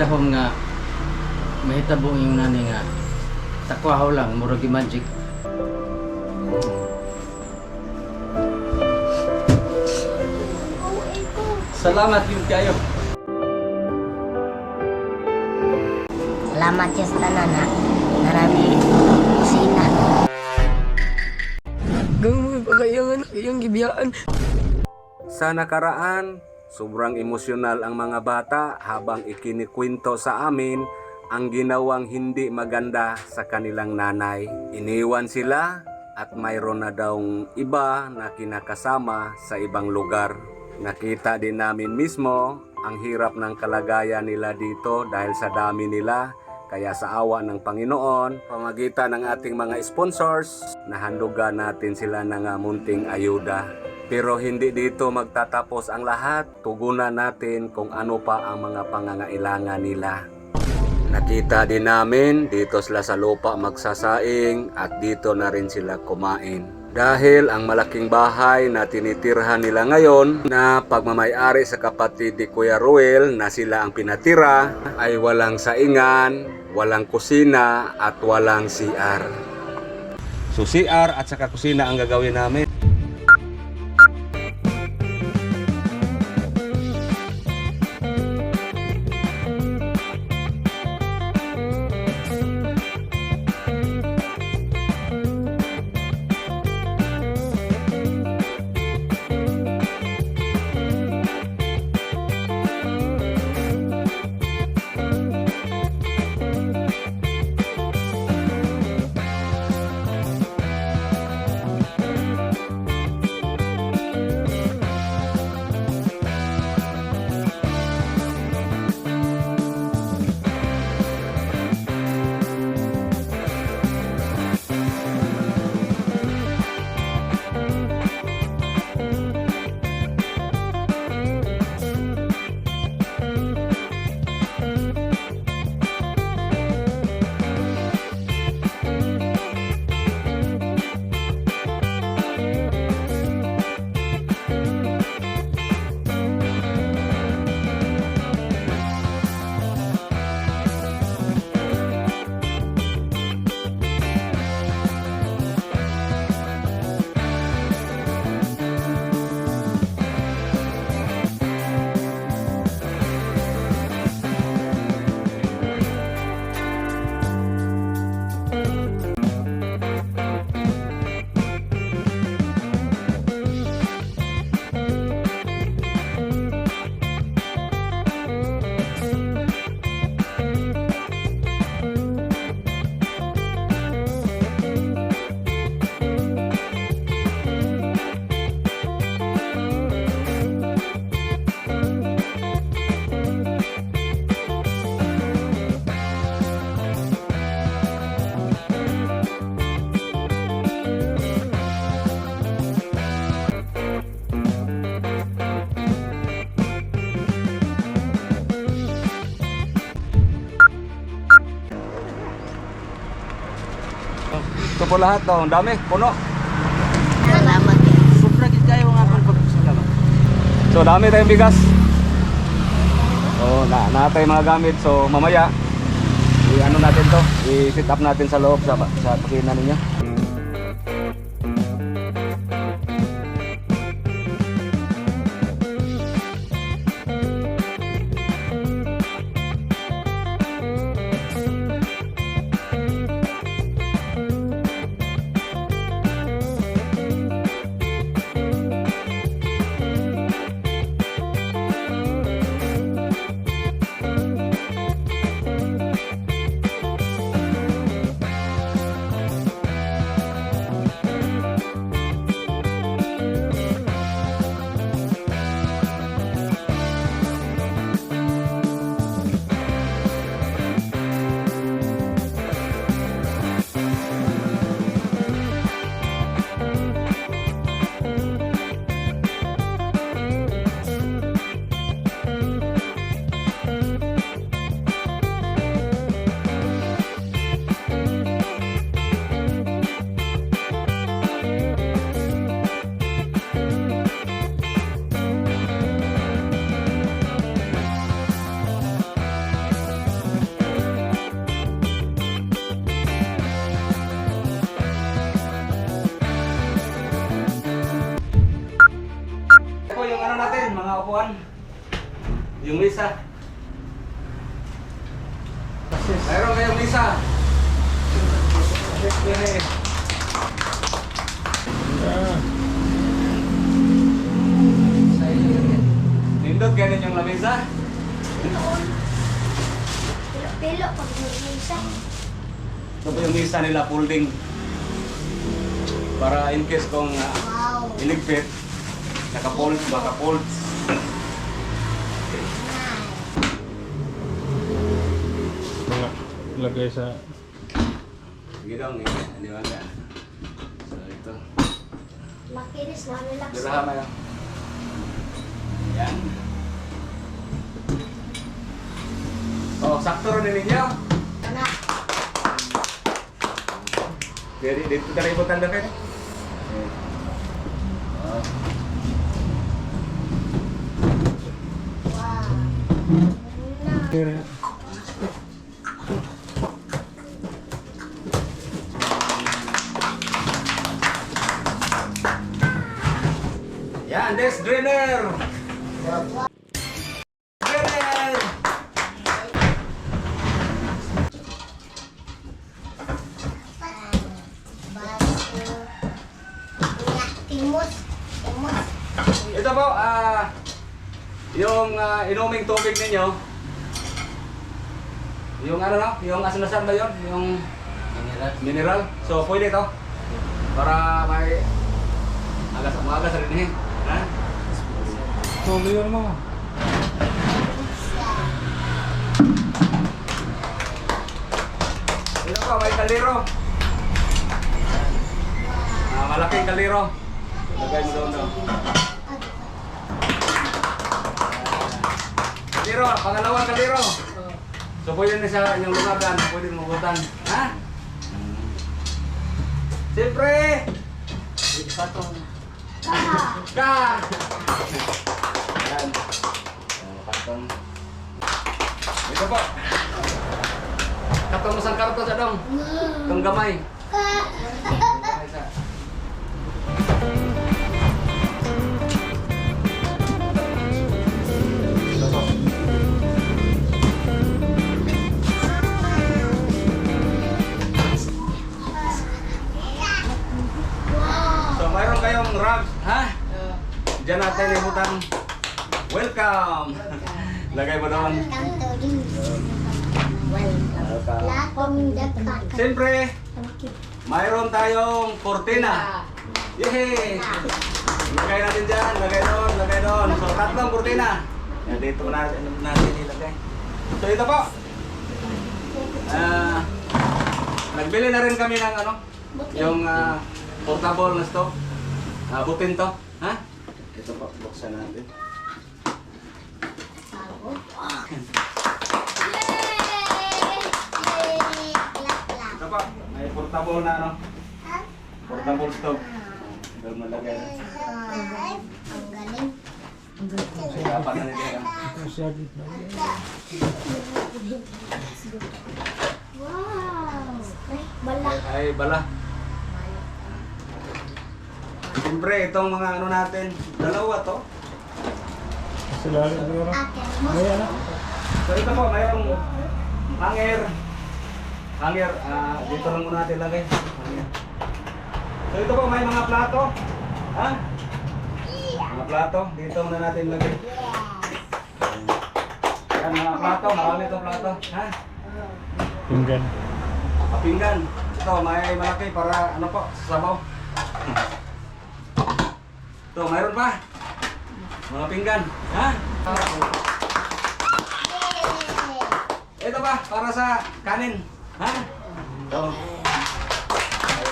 ko magdahom nga mahitabo yung nani nga takwaho lang murag magic. Salamat yun kayo. Salamat ya sa tanan na narami kusina. Gawin pa kayang iyang gibiyaan. Sa nakaraan, sobrang emosyonal ang mga bata habang ikinikwento sa amin ang ginawang hindi maganda sa kanilang nanay. Iniwan sila at mayroon na daw iba na kinakasama sa ibang lugar. Nakita din namin mismo ang hirap ng kalagayan nila dito dahil sa dami nila kaya sa awa ng Panginoon, pamagitan ng ating mga sponsors, nahandugan natin sila ng munting ayuda. Pero hindi dito magtatapos ang lahat. Tugunan natin kung ano pa ang mga pangangailangan nila. Nakita din namin dito sila sa lupa magsasaing at dito na rin sila kumain. Dahil ang malaking bahay na tinitirhan nila ngayon na pagmamayari sa kapatid ni Kuya Ruel na sila ang pinatira ay walang saingan, walang kusina at walang CR. So CR at saka kusina ang gagawin namin. Lahat daw, ang dami, puno. Salamat. Sobra gid kayo nga akong pagpasalamat. So dami tayong bigas. So na natay mga gamit. So mamaya i-ano natin to, i-sit up natin sa loob sa sa pakina ninyo. Nila folding. Para in case kung uh, Wow. iligpit, naka-fold, maka-fold. Lagay sa... Sige daw, ngayon. Di ba nga? So ito. Makinis na relax. Dirahan na yan. Yan. Oh, sakto rin ninyo. Jadi dito ka na ibutan na kayo. Oh. Wow. Ito po, ah, yung ah, inuming tubig ninyo. Yung ano no, yung asanasan ba yun? Yung Mineral. mineral. So, pwede ito. Para may agas maagas rin eh. Ha? tuloy yun mo. Ito po, may kaliro. Ah, malaking kaliro. Lagay mo doon doon. Kaliro, pangalawang kaliro. So pwede na sa inyong lumagan, pwede mabutan. Ha? Siyempre! Patong. Kaha. Ka! Yan. Ah, Patong. Ito po. Katong masang karto sa dong. Itong gamay. Diyan natin ibutan. Welcome! Lagay mo din. Welcome. Siyempre, mayroon tayong kortina. Yehey! Lagay natin dyan, lagay doon, lagay doon. So, tatlong kortina. Yan, dito natin, natin ilagay. So, ito po. Ah, nagbili na rin kami ng ano, yung ah, portable na stove. Ah, butin to. Ha? Ito po, buksan natin. Ito po, may portable na ano, portable stove. Doon nalagay. Ang galing. Dapat na nila. Masyadit na. Wow. Ay, bala. Ay, bala. Siyempre, itong mga ano natin, dalawa to. Sa lalim siguro. May ano? So ito po, mayroong hanger. Hanger, ah, dito lang muna natin lagay. Hanger. So ito po, may mga plato. Ha? Mga plato, dito muna natin lagay. Yan, mga plato, marami itong plato. Ha? Pinggan. Kapinggan. Ito, may malaki para ano po, sabaw. Ito, mayroon pa. Mga pinggan. Ha? Ito pa, para sa kanin. Ha? Ito.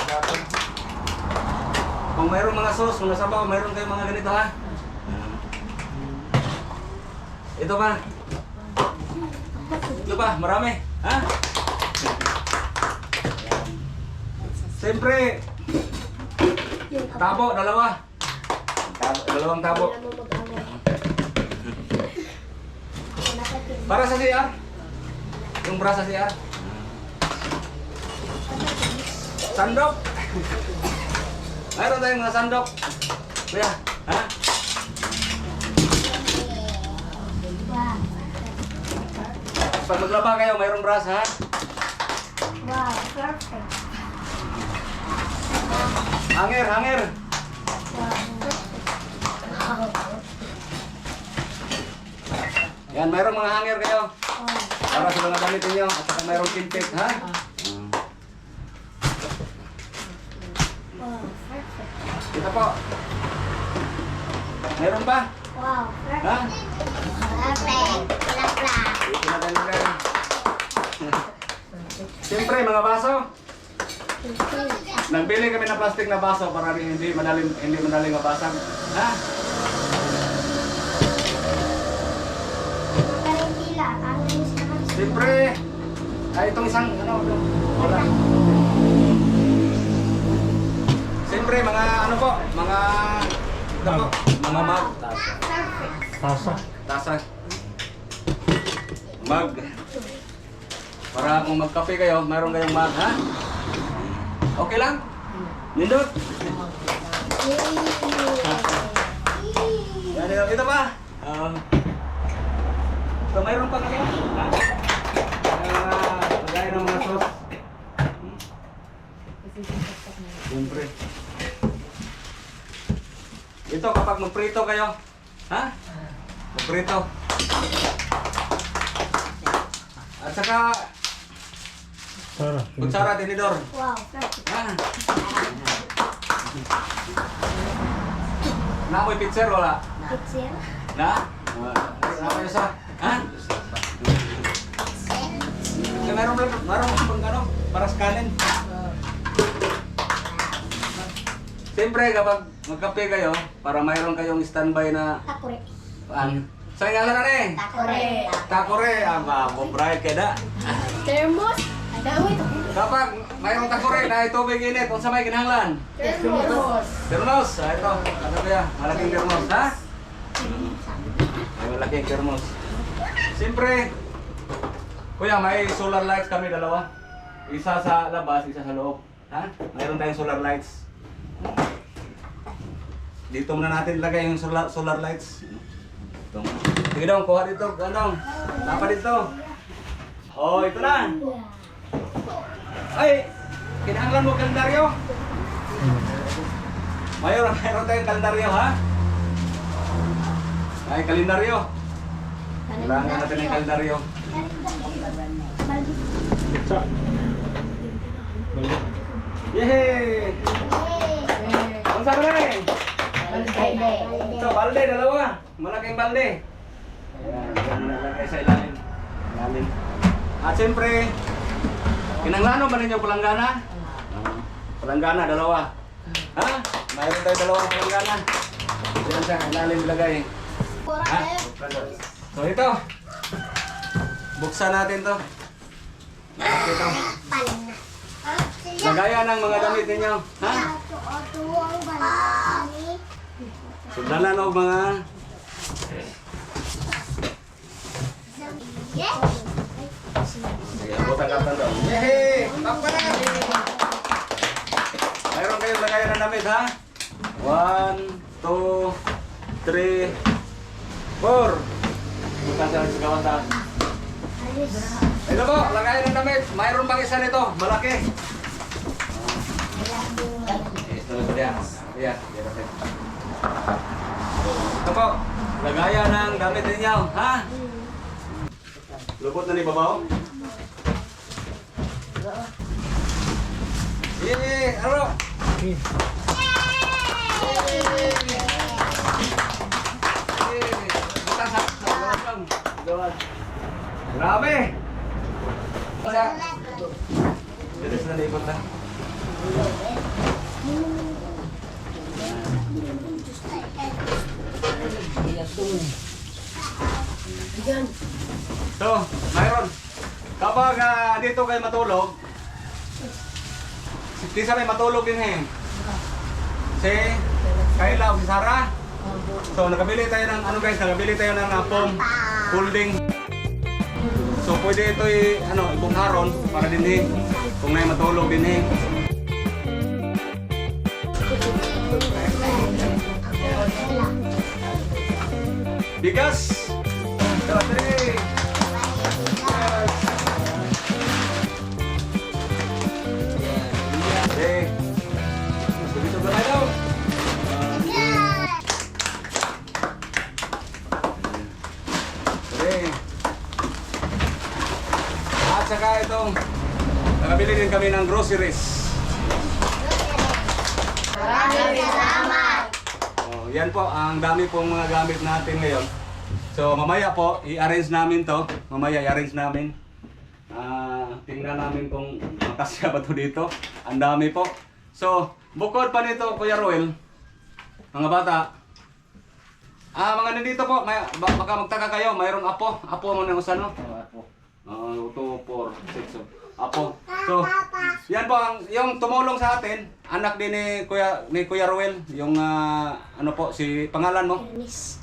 Natin. Kung mayroong mga sauce, mga sabaw, mayroon kayong mga ganito ha. Ito pa. Ito pa, marami. Ha? Siyempre, tabo, dalawa dalawang tabo. Para sa CR? Yung ya. para sa CR? Ya. Sandok! Ayo tayong sandok. Ya, ha? Pag maglaba kayo, mayroong braso, ha? Wow, perfect. Yan, mayroong mga hanger kayo. Para sa mga damit ninyo. At saka mayroong kintik, ha? Wow, perfect. Dito po. Meron ba? Wow, Ha? perfect. Plak-plak. Dito na tayo rin. Siyempre, mga baso. Nagbili kami ng plastic na baso para hindi madaling hindi madaling mabasag. Ha? Karintila, ang linis naman. Siyempre. Ay, itong isang ano, wala. Siyempre, mga ano po, mga po, mga mag. Tasa. tasa, mag. Para kung magkape kayo, mayroon kayong mag, ha? Okay lang? Nindot? Yan, ito, ito pa. Ah. ito, mayroon pa kayo. Ha? Siyempre. Ito, kapag magprito kayo. Ha? Magprito. At saka, Sarah. kutsara, tinidor. Wow. Ha? Na amoy pitser, wala? Pixel. Na? Na kayo sa? Ha? Meron lang, meron pang ano, para sa kanin. Siyempre, kapag magkape kayo, para mayroon kayong standby na, Takure. an, sa ngalan na rin. Takure. Takore, ama, bubrayat keda. Thermos. Kapag mayroong takore na tubig init, kung sa may kinahanglan. Thermos. Termos, ah, ito. Ano kaya? Malaking termos, ha? May malaking termos. Siyempre, kuya, may solar lights kami dalawa. Isa sa labas, isa sa loob. Ha? Mayroon tayong solar lights. Dito muna natin ilagay yung solar, solar lights. Ito. Sige dong, kuha dito. Ano? Tapa dito. Oh, ito na. Ay, kinahanglan mo kalendaryo. Mayroon, mayroon tayong kalendaryo, ha? Ay, kalendaryo. Kailangan natin ng kalendaryo. Balik. Yehey! Ang sabi na rin? Ito, balde, dalawa. Malaking balde. Ayan, yan na nalagay sa ilalim. Ilalim. At siyempre, kinanglano ba ninyo palanggana? Palanggana, dalawa. Ha? Mayroon tayo dalawang palanggana. Diyan siya, ilalim ilagay. Ha? So ito. Buksan natin to. Ito? Lagayan ng mga damit ninyo. Ha? Sudlanan o mga Sige, butang karton daw. Yehey! Na! Mayroon kayong lagayan ng damit, ha? One, two, three, four. Bukan sa sa kawan taas. Ito po, lagayan ng damit. Mayroon pang isa nito, malaki. Ito na dia. Iya, dia kasi. Ito po, lagayan ng damit ninyo, ha? Lupot na ni babaw? Aro! Sa gawas lang. Gawas. Grabe! Sa... Dito sila naikot na. So, mayroon. Kapag ah, dito kayo matulog, si sa may matulog din eh. Si Kayla si Sarah. So, nakabili tayo ng, ano guys, nakabili tayo ng uh, foam folding. So, pwede ito i, ano, ibungharon para din eh, kung may matulog din eh. Bigas! Dati! Okay. Dito ba tayo? Okay. At saka itong nakabili din kami ng groceries. Yan po, ang dami pong mga gamit natin ngayon. So, mamaya po, i-arrange namin to. Mamaya i-arrange namin. Ah, tingnan namin kung makasya ba to dito. Ang dami po. So, bukod pa nito, Kuya Roel, mga bata, ah, mga nandito po, may, ba- baka magtaka kayo, mayroong apo. Apo mo na usan, no? Oh, ako. Uh, 2, 4, 6, so, apo. So, yan po, ang, yung tumulong sa atin, anak din ni Kuya, ni Kuya Ruel, yung, ah, ano po, si pangalan mo? Miss.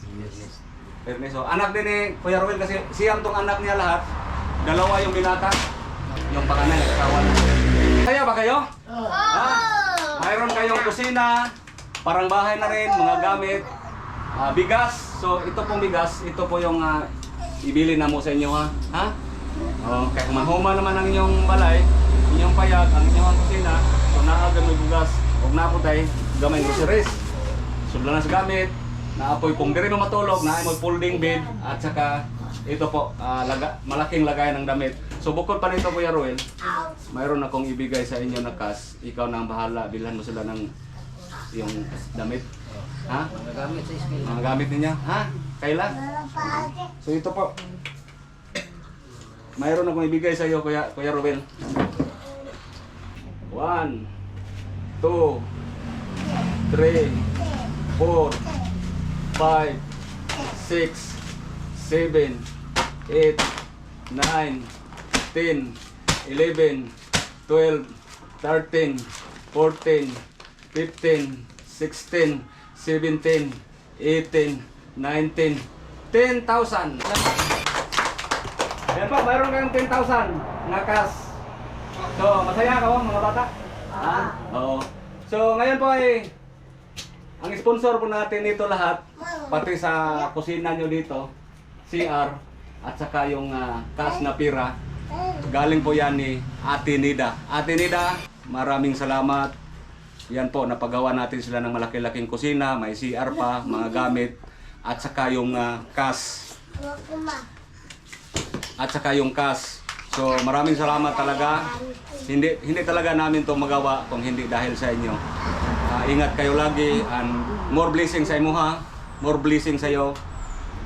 Permiso. Anak din ni Kuya Ruel kasi siyam tong anak niya lahat. Dalawa yung binata. Yung panganay, na. Kaya ba kayo? Ha? Mayroon kayong kusina, parang bahay na rin, mga gamit, ah, bigas. So, ito pong bigas, ito po yung ah, ibili na mo sa inyo ha. Ha? Oh, kaya kung manhuma naman ang inyong balay, inyong payag, ang inyong kusina, so naaga may bugas, huwag na po tayo, gamay groceries. Subla na sa gamit, naapoy kung diri mo matulog, naay mo folding bed, at saka ito po, ah, laga, malaking lagayan ng damit. So bukod pa nito Kuya Ruel, mayroon akong ibigay sa inyo na cash. Ikaw na ang bahala, bilhan mo sila ng yung damit. Ha? Mga gamit sa school. Mga gamit niya, ha? Kailan? So ito po. Mayroon akong ibigay sa iyo, Kuya, Kuya Ruel. One, two, three, four, five, six, seven, eight, nine, ten, eleven, twelve, thirteen, fourteen, fifteen, sixteen, seventeen, eighteen, nineteen, ten thousand. Yan po, mayroon kayong 10,000 na cash. So, masaya ka mga bata? Ha? Oo. So, ngayon po ay ang sponsor po natin dito lahat, pati sa kusina nyo dito, CR, at saka yung ah, cash na pira, galing po yan ni Ate Nida. Ate Nida, maraming salamat. Yan po, napagawa natin sila ng malaki-laking kusina, may CR pa, mga gamit, at saka yung ah, cash at saka yung cash. So maraming salamat talaga. Hindi hindi talaga namin 'to magawa kung hindi dahil sa inyo. Ah, ingat kayo lagi and more blessing sa imo ha. More blessing sa iyo.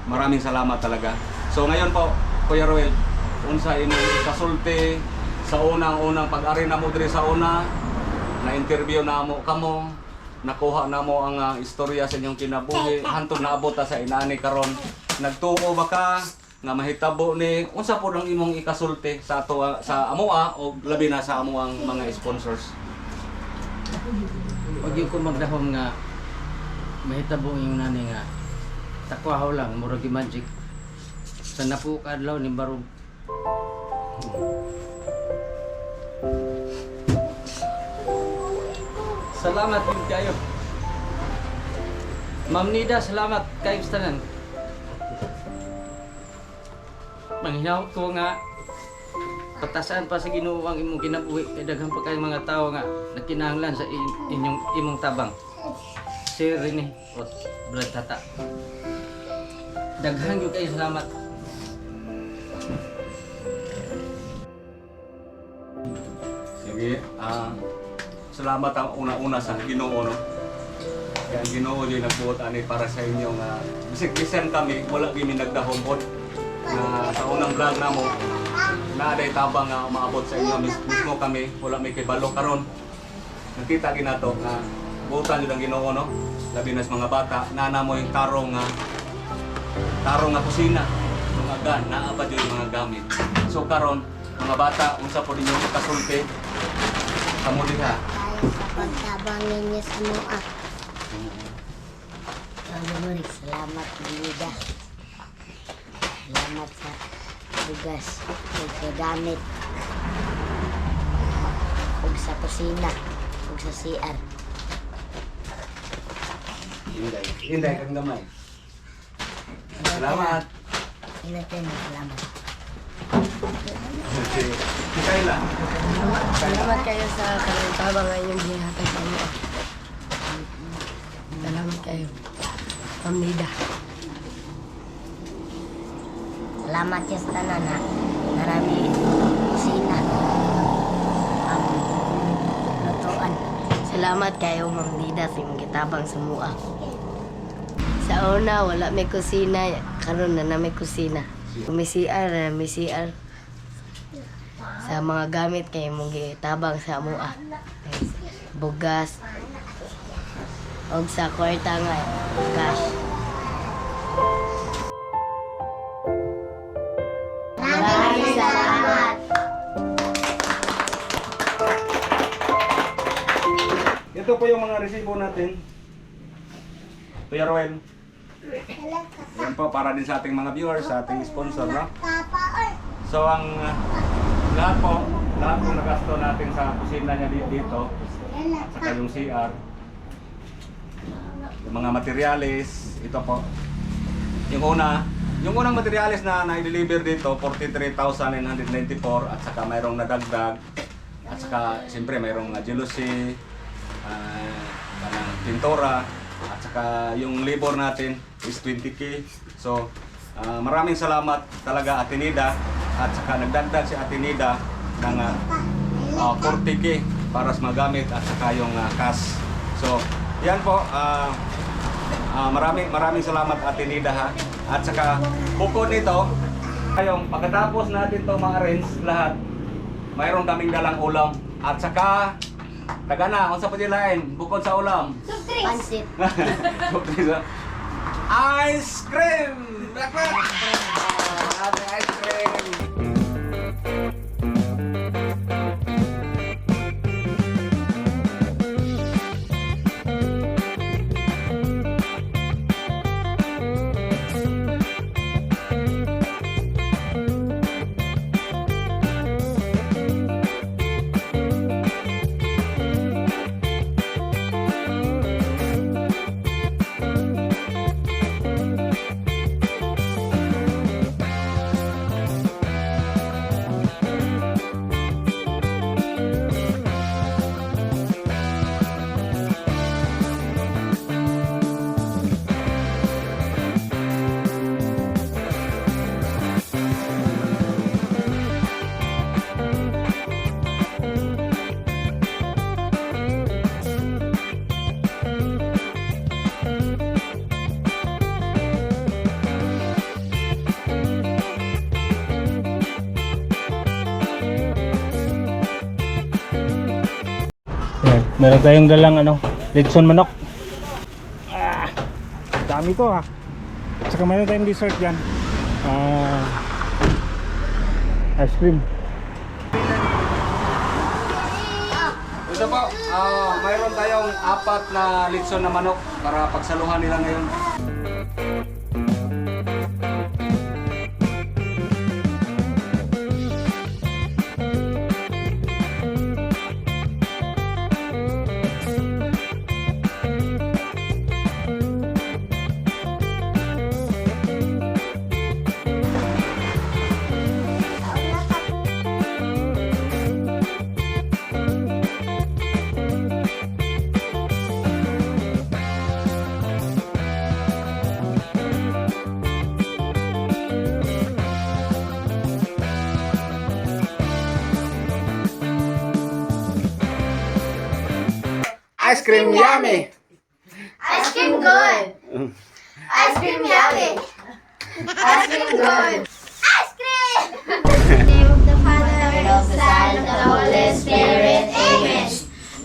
Maraming salamat talaga. So ngayon po, Kuya Roel, unsa imong kasulti sa unang-unang pag-ari na mo diri sa una na interview na mo kamo nakuha na mo ang ah, istorya sa inyong kinabuhi hantod naabot ta sa inani karon nagtuo ba ka nga mahitabo ni unsa po ang imong ikasulti sa ato sa amoa o labi na sa amo ang mga sponsors Huwag yung ko magdahom nga mahitabo yung nani nga takwaho lang, murag magic. Sa napo kadlaw ni Barog. Salamat din kayo. Ma'am Nida, salamat kayo sa. Manghinaw ko nga patasan pa sa Ginoo imong kinabuhi kay daghan pa kay mga tao nga nakinahanglan sa in- inyong imong tabang. Sir Rene o Brad Tata. Daghan gyud kayo salamat. sige ah salamat ang una-una sa Ginoo no kaya Ginoo di nagbuot ani para sa inyo nga bisig bisan kami wala gimi nagdahom pod na sa unang vlog namo na aday tabang nga umaabot sa inyo Mis- mismo kami wala may kibalo karon. Nakita ginato nga buutan jud ang Ginoo no? Labi na sa mga bata nana mo yung tarong nga tarong nga kusina mga gan naa pa jud mga gamit. So karon mga bata unsa po ninyo kasulti kamo diha pagtabang ninyo sa mga. Pagmuri, salamat Nida. Salamat sa bugas, ug sa gamit, ug sa kusina, ug sa CR. Inday. Inday kang gamay. Salamat. Inatin, salamat. Si, Kayla. Salamat kayo sa kalintabang ng inyong ginhatag sa inyo. Salamat kayo. Ma'am Nida. Salamat sa tanan ha. Narami kusina. Ang Salamat kayo, Ma'am Lida, sa imong gitabang sa mua. Sa una, wala may kusina. Karon na na may kusina. May CR na may CR. Sa mga gamit kayo mong gitabang sa mua. Bugas. O sa kwarta nga, cash. Ito po yung mga resibo natin. Kuya Roel. Yan po para din sa ating mga viewers, sa ating sponsor, no? So ang uh, lahat po, lahat po nagasto natin sa kusina niya di- dito, at saka yung CR, yung mga materyales, ito po. Yung una, yung unang materyales na na-deliver dito, 43,994 at saka mayroong nadagdag at saka siyempre mayroong uh, jealousy, uh, parang pintura at saka yung labor natin is 20k. So ah, maraming salamat talaga Atenida at saka nagdagdag si Atenida ng ah, ah, 40k para sa magamit at saka yung ah, cash. So yan po ah, Ah, maraming maraming salamat Ate Nida ha. At saka bukod nito, kayong pagkatapos natin to ma-arrange lahat, mayroon kaming dalang ulam. At saka Tagana, unsa pa dilain bukod sa ulam? Pansit. ice cream! Dapat! Ice cream! Meron tayong dalang ano, Lidson manok. Ah, dami to ah. Saka meron tayong dessert dyan. Ah, ice cream. Ito po, ah, mayroon tayong apat na litson na manok para pagsaluhan nila ngayon. Cream yummy! Ice cream good. Ice cream yummy. Ice cream good. Ice cream. In the name of the Father, and of the Son, and of the Holy Spirit. Amen.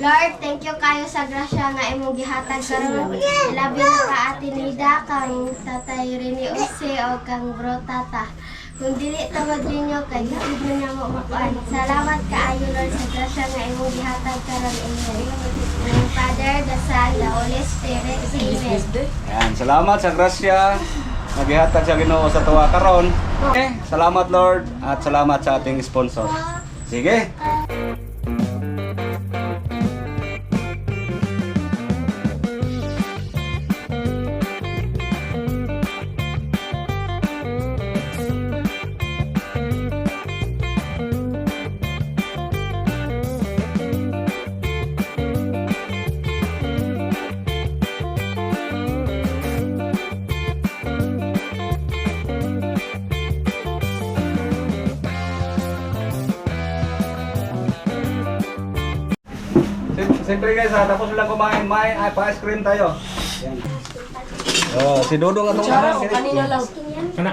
Lord, thank you kayo sa grasya nga imong gihatag karon. Labi na ka Ate Nida, kang Tatay Rene Ose o kang Bro Tata. Kung dili tawag ninyo kay gitid mo niya mo makuan. Salamat kaayo Lord sa grasya nga imong gihatag karon Amen. Ng Father, the Son, the Holy Spirit. Amen. Yan, salamat sa grasya. Naghihatag sa Ginoo sa tuwa karon. Okay, salamat Lord at salamat sa ating sponsor. Sige. Siyempre guys ha, tapos lang kumain, may ay, pa-ice cream tayo. Yan. Oh, si Dodong atong ko, kanina lang. Kana.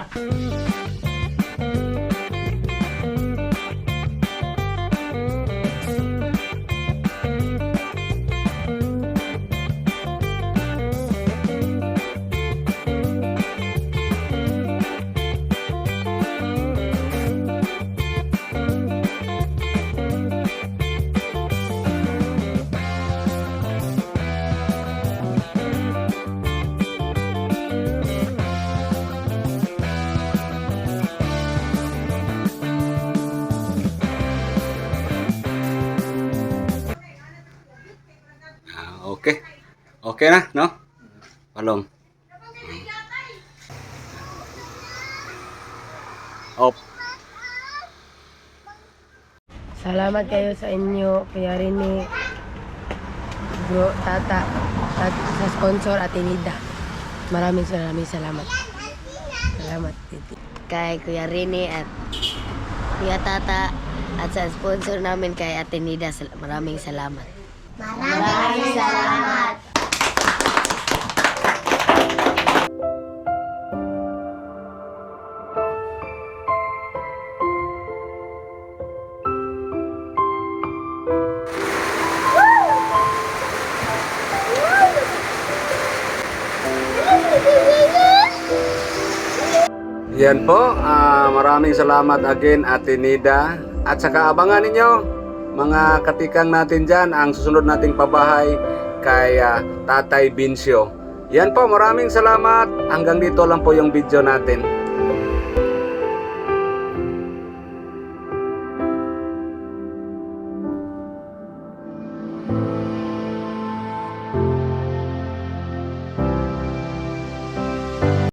Okay na, no? Palong. Op. Salamat kayo sa inyo, Kuya Rene, Bro, Tata, at sa sponsor at Inida. Maraming maraming salamat. Salamat, Titi. Kay Kuya Rene at Kuya Tata at sa sponsor namin kay Atenida, maraming salamat. Maraming salamat. Yan po, ah, maraming salamat again Ate Nida. At saka abangan ninyo, mga katikang natin dyan, ang susunod nating pabahay kay ah, Tatay Bincio. Yan po, maraming salamat. Hanggang dito lang po yung video natin.